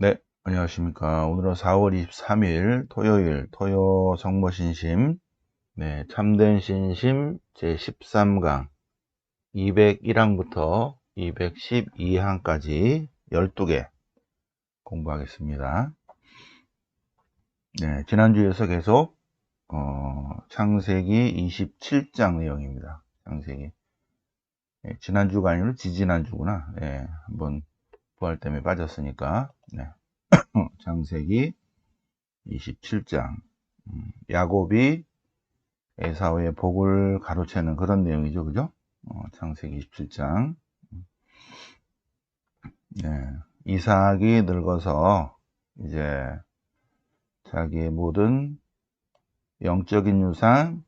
네, 안녕하십니까. 오늘은 4월 23일 토요일 토요 성모신심 네, 참된 신심 제13강 201항부터 212항까지 12개 공부하겠습니다. 네, 지난주에서 계속 어, 창세기 27장 내용입니다. 창세기 네, 지난주가 아니라 지지난주구나. 네, 한번 부활 때문에 빠졌으니까 네. 창세기 27장 음, 야곱이 에사오의 복을 가로채는 그런 내용이죠. 그죠? 어, 창세기 27장 음. 네. 이삭이 늙어서 이제 자기의 모든 영적인 유산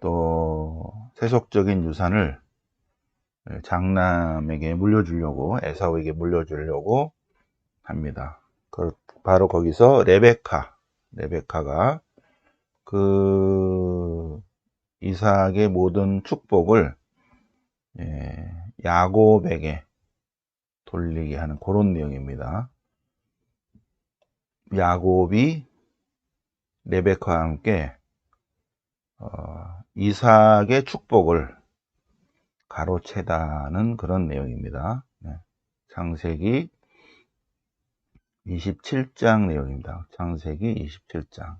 또 세속적인 유산을 장남에게 물려주려고 에사오에게 물려주려고 합니다. 그 바로 거기서 레베카, 레베카가 그 이삭의 모든 축복을 예, 야곱에게 돌리게 하는 그런 내용입니다. 야곱이 레베카와 함께 어, 이삭의 축복을 가로채다는 그런 내용입니다. 네. 창세기 27장 내용입니다. 창세기 27장.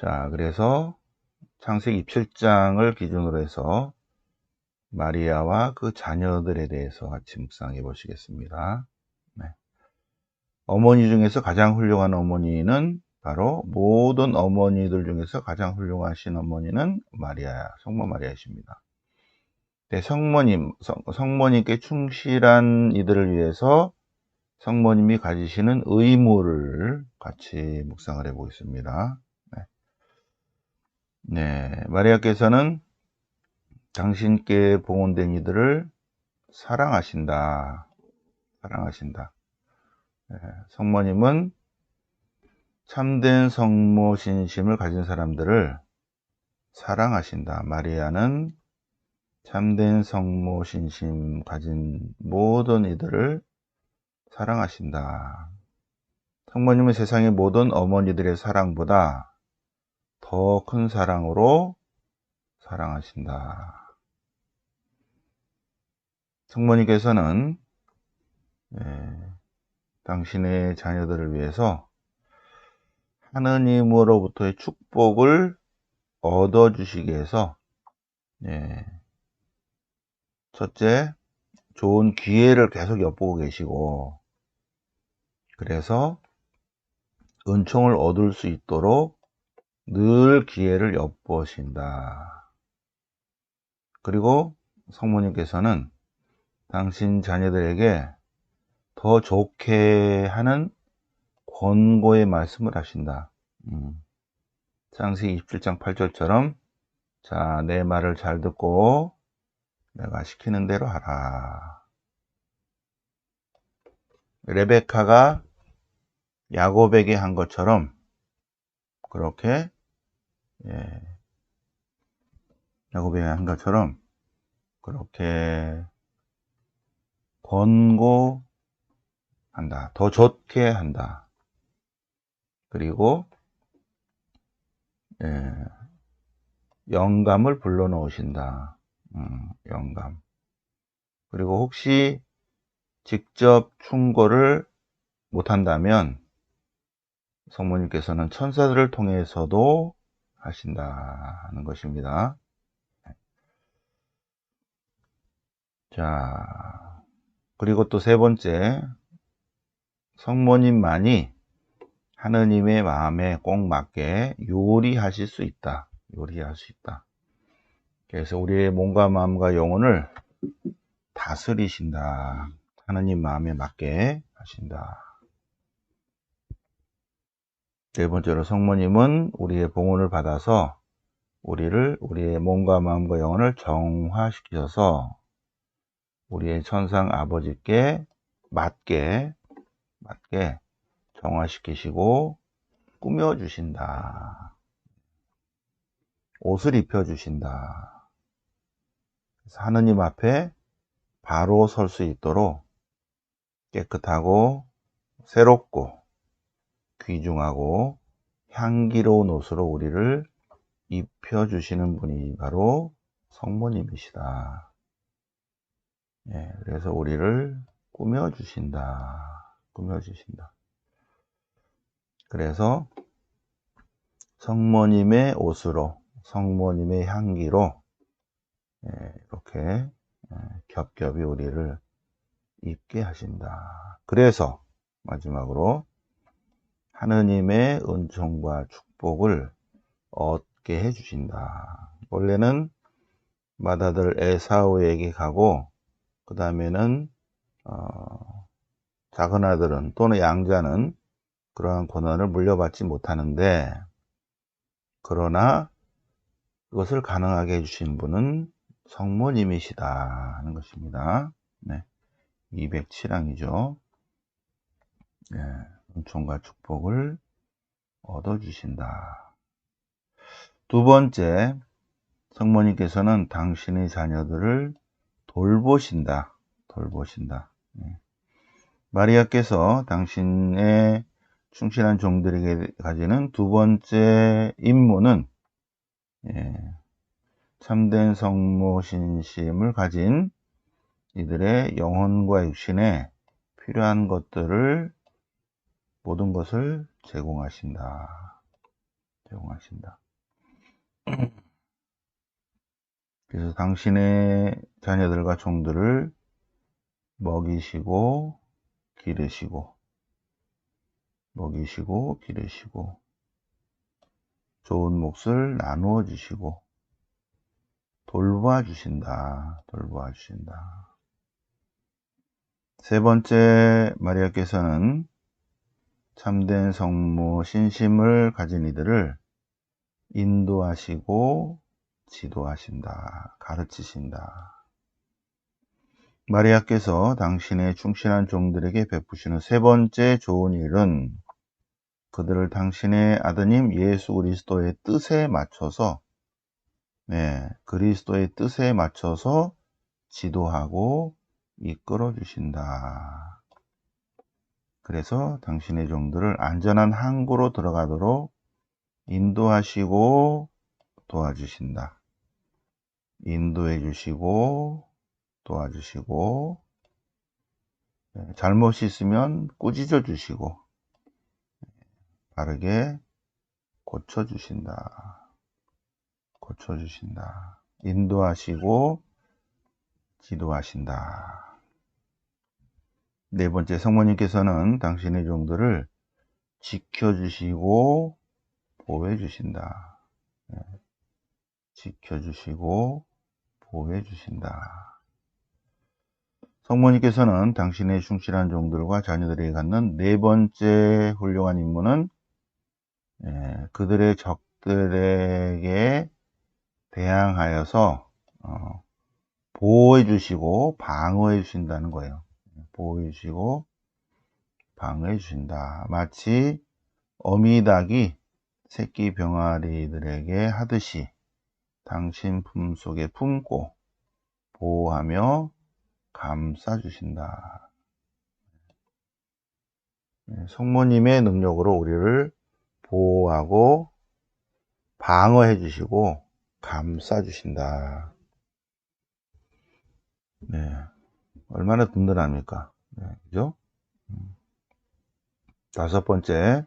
자, 그래서 창세기 27장을 기준으로 해서 마리아와 그 자녀들에 대해서 같이 묵상해 보시겠습니다. 네. 어머니 중에서 가장 훌륭한 어머니는 바로 모든 어머니들 중에서 가장 훌륭하신 어머니는 마리아, 성모 마리아이십니다. 네, 성모님, 성, 성모님께 충실한 이들을 위해서 성모님이 가지시는 의무를 같이 묵상을 해 보겠습니다. 네. 네, 마리아께서는 당신께 봉헌된 이들을 사랑하신다. 사랑하신다. 네, 성모님은 참된 성모 신심을 가진 사람들을 사랑하신다. 마리아는 참된 성모 신심 가진 모든 이들을 사랑하신다. 성모님은 세상의 모든 어머니들의 사랑보다 더 큰 사랑으로 사랑하신다. 성모님께서는 예, 당신의 자녀들을 위해서 하느님으로부터의 축복을 얻어주시기 위해서 예, 첫째, 좋은 기회를 계속 엿보고 계시고, 그래서 은총을 얻을 수 있도록 늘 기회를 엿보신다. 그리고 성모님께서는 당신 자녀들에게 더 좋게 하는 권고의 말씀을 하신다. 음. 창세기 27장 8절처럼 자, 내 말을 잘 듣고 내가 시키는 대로 하라. 레베카가 야곱에게 한 것처럼 그렇게 예, 야곱에게 한 것처럼 그렇게 권고한다. 더 좋게 한다. 그리고 예, 영감을 불러놓으신다. 음, 영감. 그리고 혹시 직접 충고를 못한다면 성모님께서는 천사들을 통해서도 하신다 는 것입니다. 자, 그리고 또 세 번째, 성모님만이 하느님의 마음에 꼭 맞게 요리하실 수 있다. 요리할 수 있다. 그래서 우리의 몸과 마음과 영혼을 다스리신다. 하나님 마음에 맞게 하신다. 네 번째로 성모님은 우리의 봉헌을 받아서 우리를 우리의 몸과 마음과 영혼을 정화시키셔서 우리의 천상 아버지께 맞게 맞게 정화시키시고 꾸며 주신다. 옷을 입혀 주신다. 하느님 앞에 바로 설 수 있도록 깨끗하고 새롭고 귀중하고 향기로운 옷으로 우리를 입혀주시는 분이 바로 성모님이시다. 예, 그래서 우리를 꾸며주신다. 꾸며주신다. 그래서 성모님의 옷으로, 성모님의 향기로 예, 이렇게 예, 겹겹이 우리를 입게 하신다. 그래서 마지막으로 하느님의 은총과 축복을 얻게 해주신다. 원래는 맏아들 에사우에게 가고 그 다음에는 어, 작은 아들은 또는 양자는 그러한 권한을 물려받지 못하는데 그러나 그것을 가능하게 해주신 분은 성모님이시다 하는 것입니다. 네. 207항이죠. 네. 은총과 축복을 얻어주신다. 두 번째, 성모님께서는 당신의 자녀들을 돌보신다. 돌보신다. 네. 마리아께서 당신의 충실한 종들에게 가지는 두 번째 임무는 예, 참된 성모 신심을 가진 이들의 영혼과 육신에 필요한 것들을 모든 것을 제공하신다. 제공하신다. 그래서 당신의 자녀들과 종들을 먹이시고 기르시고 먹이시고 기르시고 좋은 몫을 나누어 주시고 돌봐 주신다. 돌봐 주신다. 세 번째 마리아께서는 참된 성모 신심을 가진 이들을 인도하시고 지도하신다. 가르치신다. 마리아께서 당신의 충실한 종들에게 베푸시는 세 번째 좋은 일은 그들을 당신의 아드님 예수 그리스도의 뜻에 맞춰서 네, 그리스도의 뜻에 맞춰서 지도하고 이끌어 주신다. 그래서 당신의 종들을 안전한 항구로 들어가도록 인도하시고 도와주신다. 인도해 주시고 도와주시고 네, 잘못이 있으면 꾸짖어 주시고 바르게 고쳐 주신다. 고쳐주신다. 인도하시고 지도하신다. 네 번째 성모님께서는 당신의 종들을 지켜주시고 보호해주신다. 네. 지켜주시고 보호해주신다. 성모님께서는 당신의 충실한 종들과 자녀들에게 갖는 네 번째 훌륭한 임무는 예, 그들의 적들에게 대항하여서 어, 보호해 주시고 방어해 주신다는 거예요. 보호해 주시고 방어해 주신다. 마치 어미닭이 새끼 병아리들에게 하듯이 당신 품속에 품고 보호하며 감싸 주신다. 예, 성모님의 능력으로 우리를 보호하고 방어해 주시고 감싸 주신다. 네. 얼마나 든든합니까? 네, 그죠? 음. 다섯 번째,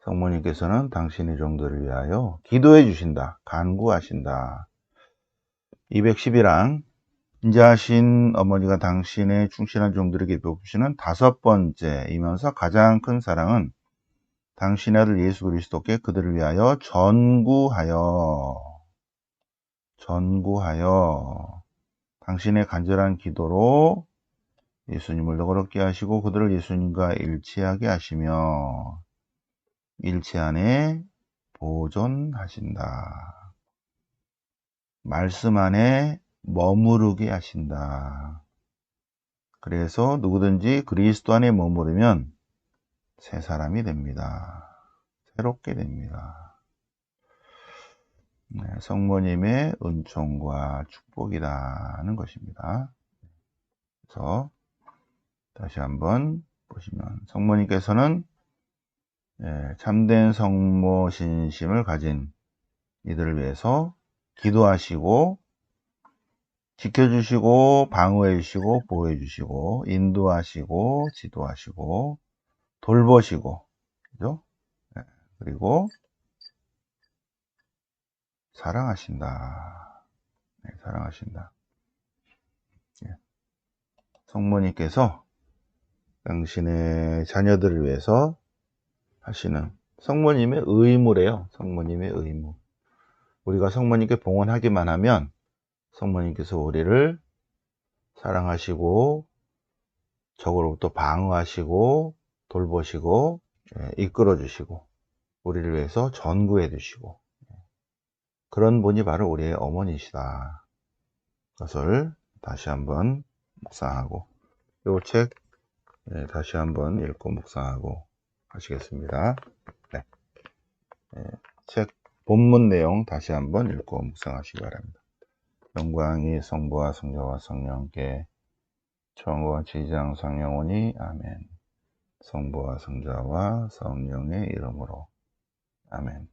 성모님께서는 당신의 종들을 위하여 기도해 주신다. 간구하신다. 211항, 인자하신 어머니가 당신의 충실한 종들에게 베푸시는 다섯 번째이면서 가장 큰 사랑은 당신의 아들 예수 그리스도께 그들을 위하여 전구하여 전구하여 당신의 간절한 기도로 예수님을 너그럽게 하시고 그들을 예수님과 일치하게 하시며 일치 안에 보존하신다. 말씀 안에 머무르게 하신다. 그래서 누구든지 그리스도 안에 머무르면 새 사람이 됩니다. 새롭게 됩니다. 네, 성모님의 은총과 축복이라는 것입니다. 그래서 다시 한번 보시면 성모님께서는 예, 참된 성모 신심을 가진 이들을 위해서 기도하시고 지켜주시고 방어해 주시고 보호해 주시고 인도하시고 지도하시고 돌보시고 그죠? 네, 그리고 사랑하신다. 네, 사랑하신다. 네. 성모님께서 당신의 자녀들을 위해서 하시는 성모님의 의무래요. 성모님의 의무. 우리가 성모님께 봉헌하기만 하면 성모님께서 우리를 사랑하시고 적으로부터 방어하시고 돌보시고 예, 이끌어 주시고 우리를 위해서 전구해 주시고 예, 그런 분이 바로 우리의 어머니시다. 그것을 다시 한번 묵상하고 이책 예, 다시 한번 읽고 묵상하고 하시겠습니다. 네. 책 본문 내용 다시 한번 읽고 묵상하시기 바랍니다. 영광이 성부와 성자와 성령께 처음과 지장 성령오니 아멘 성부와 성자와 성령의 이름으로 아멘